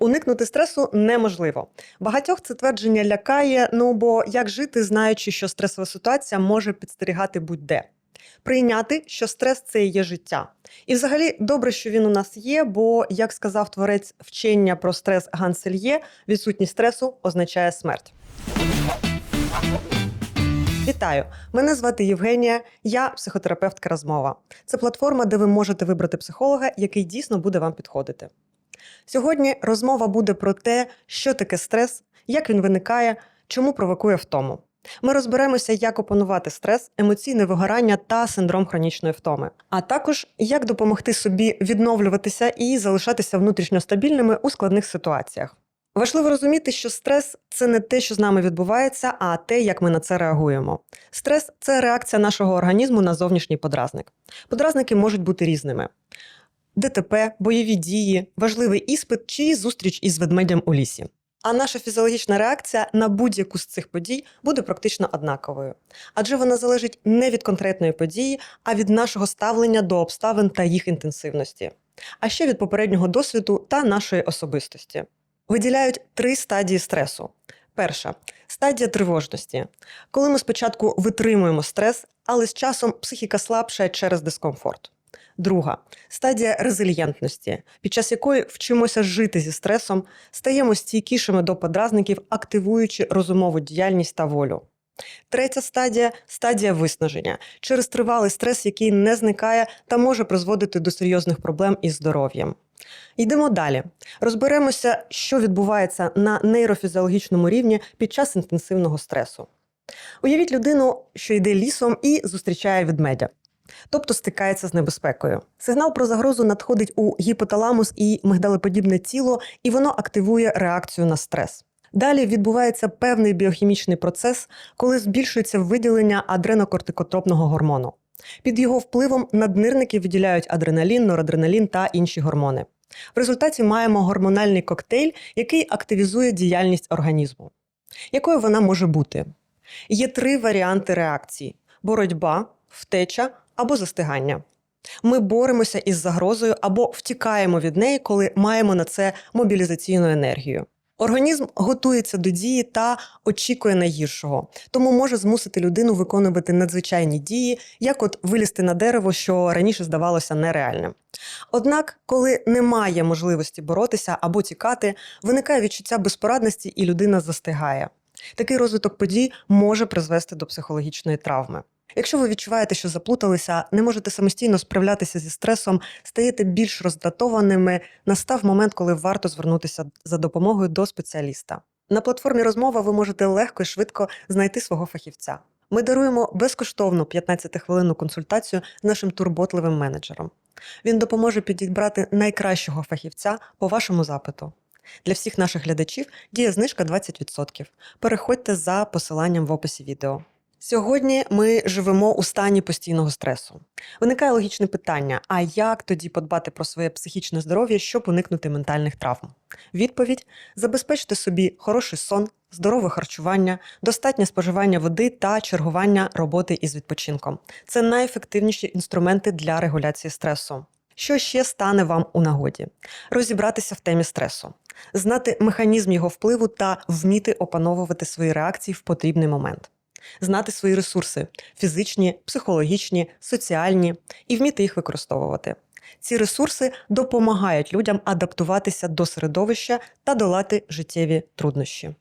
Уникнути стресу неможливо. Багатьох це твердження лякає. Ну бо як жити, знаючи, що стресова ситуація може підстерігати будь-де. Прийняти, що стрес це і є життя. І взагалі добре, що він у нас є, бо, як сказав творець вчення про стрес Гансельє, відсутність стресу означає смерть. Вітаю! Мене звати Євгенія, я психотерапевтка розмова. Це платформа, де ви можете вибрати психолога, який дійсно буде вам підходити. Сьогодні розмова буде про те, що таке стрес, як він виникає, чому провокує втому. Ми розберемося, як опанувати стрес, емоційне вигорання та синдром хронічної втоми, а також як допомогти собі відновлюватися і залишатися внутрішньо стабільними у складних ситуаціях. Важливо розуміти, що стрес це не те, що з нами відбувається, а те, як ми на це реагуємо. Стрес це реакція нашого організму на зовнішній подразник. Подразники можуть бути різними: ДТП, бойові дії, важливий іспит чи зустріч із ведмедем у лісі. А наша фізіологічна реакція на будь-яку з цих подій буде практично однаковою, адже вона залежить не від конкретної події, а від нашого ставлення до обставин та їх інтенсивності, а ще від попереднього досвіду та нашої особистості. Виділяють три стадії стресу. Перша стадія тривожності, коли ми спочатку витримуємо стрес, але з часом психіка слабшає через дискомфорт. Друга стадія резильєнтності, під час якої вчимося жити зі стресом, стаємо стійкішими до подразників, активуючи розумову діяльність та волю. Третя стадія стадія виснаження через тривалий стрес, який не зникає та може призводити до серйозних проблем із здоров'ям. Йдемо далі. Розберемося, що відбувається на нейрофізіологічному рівні під час інтенсивного стресу. Уявіть людину, що йде лісом і зустрічає ведмедя тобто стикається з небезпекою. Сигнал про загрозу надходить у гіпоталамус і мигдалеподібне тіло, і воно активує реакцію на стрес. Далі відбувається певний біохімічний процес, коли збільшується виділення адренокортикотропного гормону. Під його впливом наднирники виділяють адреналін, норадреналін та інші гормони. В результаті маємо гормональний коктейль, який активізує діяльність організму. Якою вона може бути? Є три варіанти реакції: боротьба, втеча або застигання. Ми боремося із загрозою або втікаємо від неї, коли маємо на це мобілізаційну енергію. Організм готується до дії та очікує найгіршого, тому може змусити людину виконувати надзвичайні дії, як от вилізти на дерево, що раніше здавалося нереальним. Однак, коли немає можливості боротися або тікати, виникає відчуття безпорадності і людина застигає. Такий розвиток подій може призвести до психологічної травми. Якщо ви відчуваєте, що заплуталися, не можете самостійно справлятися зі стресом, стаєте більш роздратованими, настав момент, коли варто звернутися за допомогою до спеціаліста. На платформі розмова ви можете легко і швидко знайти свого фахівця. Ми даруємо безкоштовну 15-хвилинну консультацію нашим турботливим менеджером. Він допоможе підібрати найкращого фахівця по вашому запиту. Для всіх наших глядачів діє знижка 20%. Переходьте за посиланням в описі відео. Сьогодні ми живемо у стані постійного стресу. Виникає логічне питання: а як тоді подбати про своє психічне здоров'я, щоб уникнути ментальних травм? Відповідь: забезпечте собі хороший сон, здорове харчування, достатнє споживання води та чергування роботи із відпочинком. Це найефективніші інструменти для регуляції стресу. Що ще стане вам у нагоді? Розібратися в темі стресу, знати механізм його впливу та вміти опановувати свої реакції в потрібний момент знати свої ресурси фізичні, психологічні, соціальні і вміти їх використовувати. Ці ресурси допомагають людям адаптуватися до середовища та долати життєві труднощі.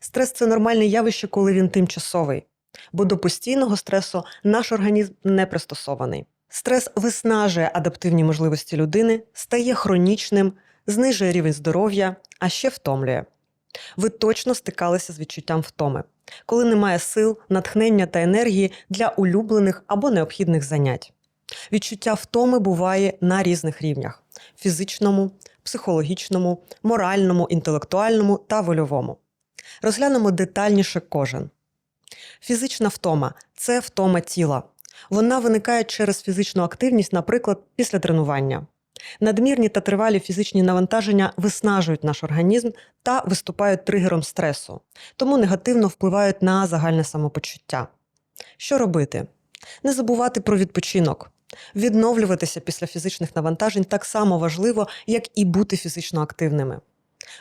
Стрес це нормальне явище, коли він тимчасовий, бо до постійного стресу наш організм не пристосований. Стрес виснажує адаптивні можливості людини, стає хронічним, знижує рівень здоров'я, а ще втомлює. Ви точно стикалися з відчуттям втоми, коли немає сил, натхнення та енергії для улюблених або необхідних занять. Відчуття втоми буває на різних рівнях: фізичному, психологічному, моральному, інтелектуальному та вольовому. Розглянемо детальніше кожен. Фізична втома це втома тіла. Вона виникає через фізичну активність, наприклад, після тренування. Надмірні та тривалі фізичні навантаження виснажують наш організм та виступають тригером стресу, тому негативно впливають на загальне самопочуття. Що робити? Не забувати про відпочинок. Відновлюватися після фізичних навантажень так само важливо, як і бути фізично активними.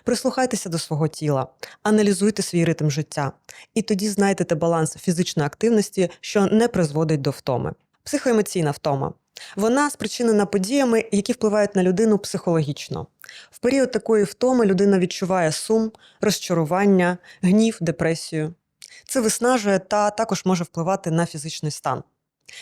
Прислухайтеся до свого тіла, аналізуйте свій ритм життя, і тоді знайдете баланс фізичної активності, що не призводить до втоми. Психоемоційна втома. Вона спричинена подіями, які впливають на людину психологічно. В період такої втоми людина відчуває сум, розчарування, гнів, депресію. Це виснажує та також може впливати на фізичний стан.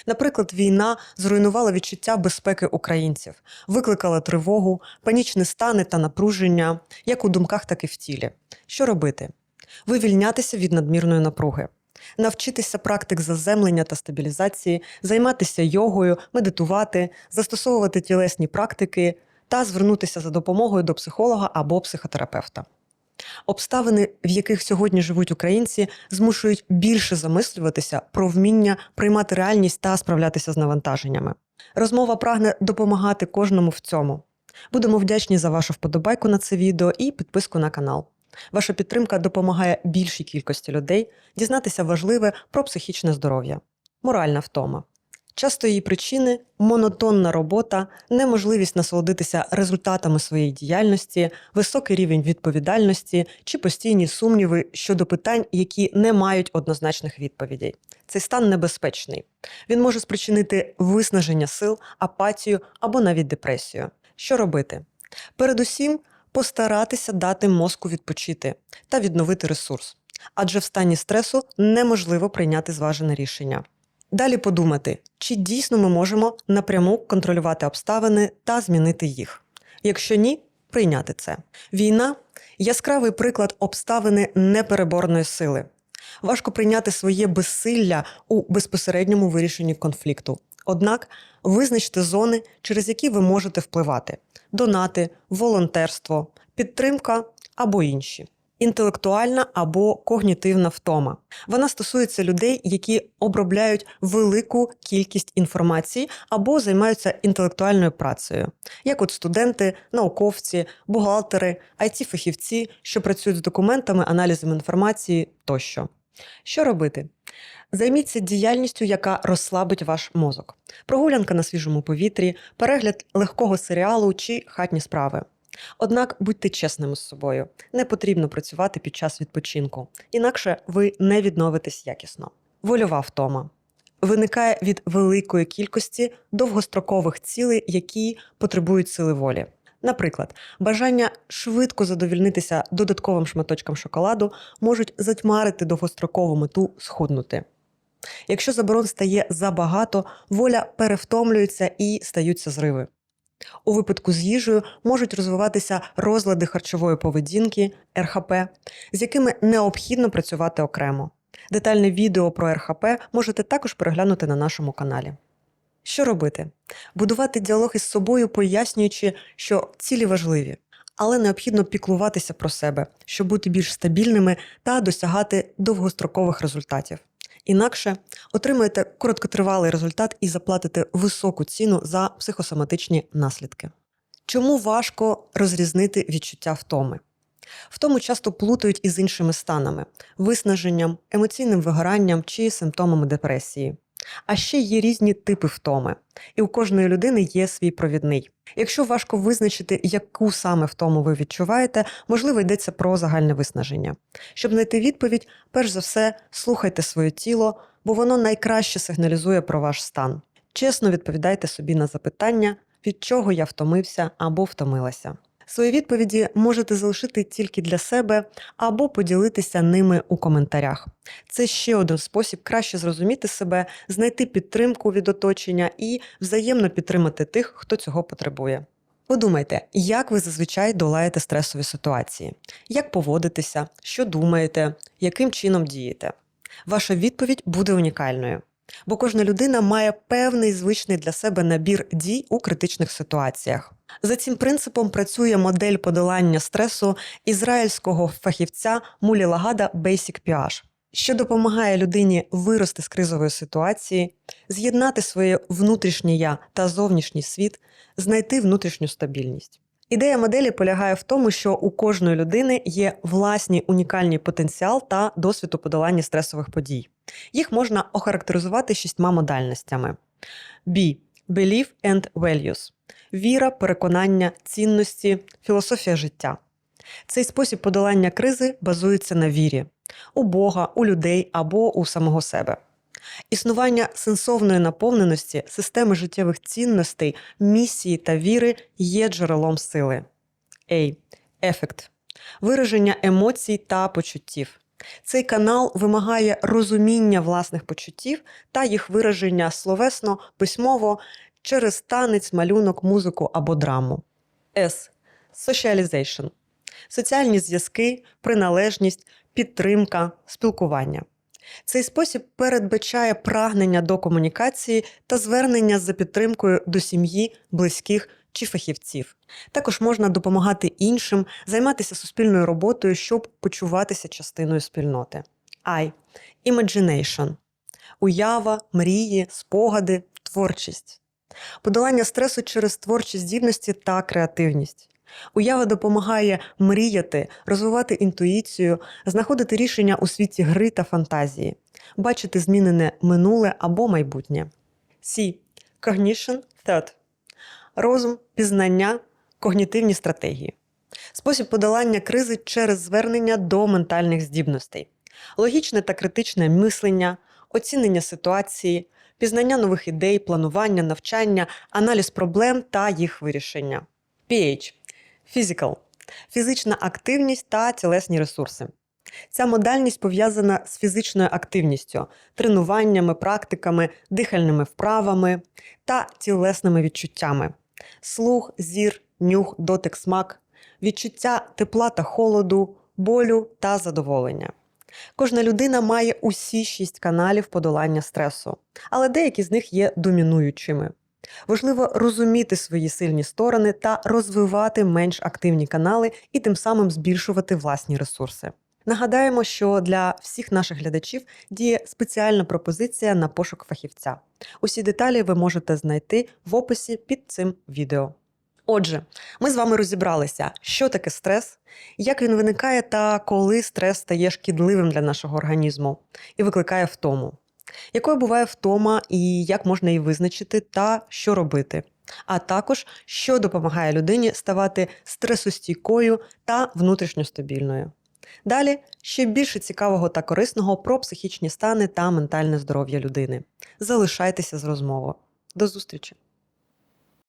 Наприклад, війна зруйнувала відчуття безпеки українців, викликала тривогу, панічні стани та напруження, як у думках, так і в тілі. Що робити? Вивільнятися від надмірної напруги, навчитися практик заземлення та стабілізації, займатися йогою, медитувати, застосовувати тілесні практики та звернутися за допомогою до психолога або психотерапевта. Обставини, в яких сьогодні живуть українці, змушують більше замислюватися про вміння приймати реальність та справлятися з навантаженнями. Розмова прагне допомагати кожному в цьому. Будемо вдячні за вашу вподобайку на це відео і підписку на канал. Ваша підтримка допомагає більшій кількості людей дізнатися важливе про психічне здоров'я. Моральна втома. Часто її причини монотонна робота, неможливість насолодитися результатами своєї діяльності, високий рівень відповідальності чи постійні сумніви щодо питань, які не мають однозначних відповідей. Цей стан небезпечний. Він може спричинити виснаження сил, апатію або навіть депресію. Що робити? Передусім, постаратися дати мозку відпочити та відновити ресурс, адже в стані стресу неможливо прийняти зважене рішення. Далі подумати, чи дійсно ми можемо напряму контролювати обставини та змінити їх. Якщо ні, прийняти це. Війна яскравий приклад обставини непереборної сили. Важко прийняти своє безсилля у безпосередньому вирішенні конфлікту. Однак визначте зони, через які ви можете впливати: донати, волонтерство, підтримка або інші інтелектуальна або когнітивна втома. Вона стосується людей, які обробляють велику кількість інформації або займаються інтелектуальною працею, як от студенти, науковці, бухгалтери, it фахівці що працюють з документами, аналізом інформації тощо. Що робити? Займіться діяльністю, яка розслабить ваш мозок, прогулянка на свіжому повітрі, перегляд легкого серіалу чи хатні справи. Однак будьте чесними з собою, не потрібно працювати під час відпочинку, інакше ви не відновитесь якісно. Вольова втома виникає від великої кількості довгострокових цілей, які потребують сили волі. Наприклад, бажання швидко задовільнитися додатковим шматочком шоколаду можуть затьмарити довгострокову мету схуднути. Якщо заборон стає забагато, воля перевтомлюється і стаються зриви. У випадку з їжею можуть розвиватися розлади харчової поведінки РХП, з якими необхідно працювати окремо. Детальне відео про РХП можете також переглянути на нашому каналі. Що робити? Будувати діалог із собою, пояснюючи, що цілі важливі, але необхідно піклуватися про себе, щоб бути більш стабільними та досягати довгострокових результатів. Інакше отримаєте короткотривалий результат і заплатите високу ціну за психосоматичні наслідки. Чому важко розрізнити відчуття втоми? Втому часто плутають із іншими станами виснаженням, емоційним вигоранням чи симптомами депресії. А ще є різні типи втоми, і у кожної людини є свій провідний. Якщо важко визначити, яку саме втому ви відчуваєте, можливо, йдеться про загальне виснаження. Щоб знайти відповідь, перш за все, слухайте своє тіло, бо воно найкраще сигналізує про ваш стан. Чесно відповідайте собі на запитання, від чого я втомився або втомилася. Свої відповіді можете залишити тільки для себе або поділитися ними у коментарях. Це ще один спосіб краще зрозуміти себе, знайти підтримку від оточення і взаємно підтримати тих, хто цього потребує. Подумайте, як ви зазвичай долаєте стресові ситуації, як поводитеся, що думаєте, яким чином дієте. Ваша відповідь буде унікальною. Бо кожна людина має певний звичний для себе набір дій у критичних ситуаціях. За цим принципом працює модель подолання стресу ізраїльського фахівця Мулі Лагада Basic PH, що допомагає людині вирости з кризової ситуації, з'єднати своє внутрішнє я та зовнішній світ, знайти внутрішню стабільність. Ідея моделі полягає в тому, що у кожної людини є власні унікальний потенціал та досвід у подоланні стресових подій. Їх можна охарактеризувати шістьма модальностями: B – Belief and Values віра, переконання, цінності, філософія життя. Цей спосіб подолання кризи базується на вірі у Бога, у людей або у самого себе. Існування сенсовної наповненості, системи життєвих цінностей, місії та віри є джерелом сили. A. Ефект вираження емоцій та почуттів. Цей канал вимагає розуміння власних почуттів та їх вираження словесно, письмово через танець, малюнок, музику або драму. С. Socialization. Соціальні зв'язки, приналежність, підтримка, спілкування. Цей спосіб передбачає прагнення до комунікації та звернення за підтримкою до сім'ї, близьких чи фахівців. Також можна допомагати іншим, займатися суспільною роботою, щоб почуватися частиною спільноти. I. Imagination. Уява, мрії, спогади, творчість. Подолання стресу через творчі здібності та креативність. Уява допомагає мріяти, розвивати інтуїцію, знаходити рішення у світі гри та фантазії, бачити змінене минуле або майбутнє. C. Cognition Third. Розум, пізнання, когнітивні стратегії. Спосіб подолання кризи через звернення до ментальних здібностей, логічне та критичне мислення, оцінення ситуації, пізнання нових ідей, планування, навчання, аналіз проблем та їх вирішення. PH Physical – фізична активність та тілесні ресурси. Ця модальність пов'язана з фізичною активністю, тренуваннями, практиками, дихальними вправами та тілесними відчуттями. Слух, зір, нюх, дотик, смак, відчуття тепла та холоду, болю та задоволення. Кожна людина має усі шість каналів подолання стресу, але деякі з них є домінуючими. Важливо розуміти свої сильні сторони та розвивати менш активні канали і тим самим збільшувати власні ресурси. Нагадаємо, що для всіх наших глядачів діє спеціальна пропозиція на пошук фахівця. Усі деталі ви можете знайти в описі під цим відео. Отже, ми з вами розібралися, що таке стрес, як він виникає та коли стрес стає шкідливим для нашого організму і викликає втому. Якою буває втома і як можна її визначити та що робити, а також що допомагає людині ставати стресостійкою та внутрішньо стабільною. Далі ще більше цікавого та корисного про психічні стани та ментальне здоров'я людини. Залишайтеся з розмовою. До зустрічі!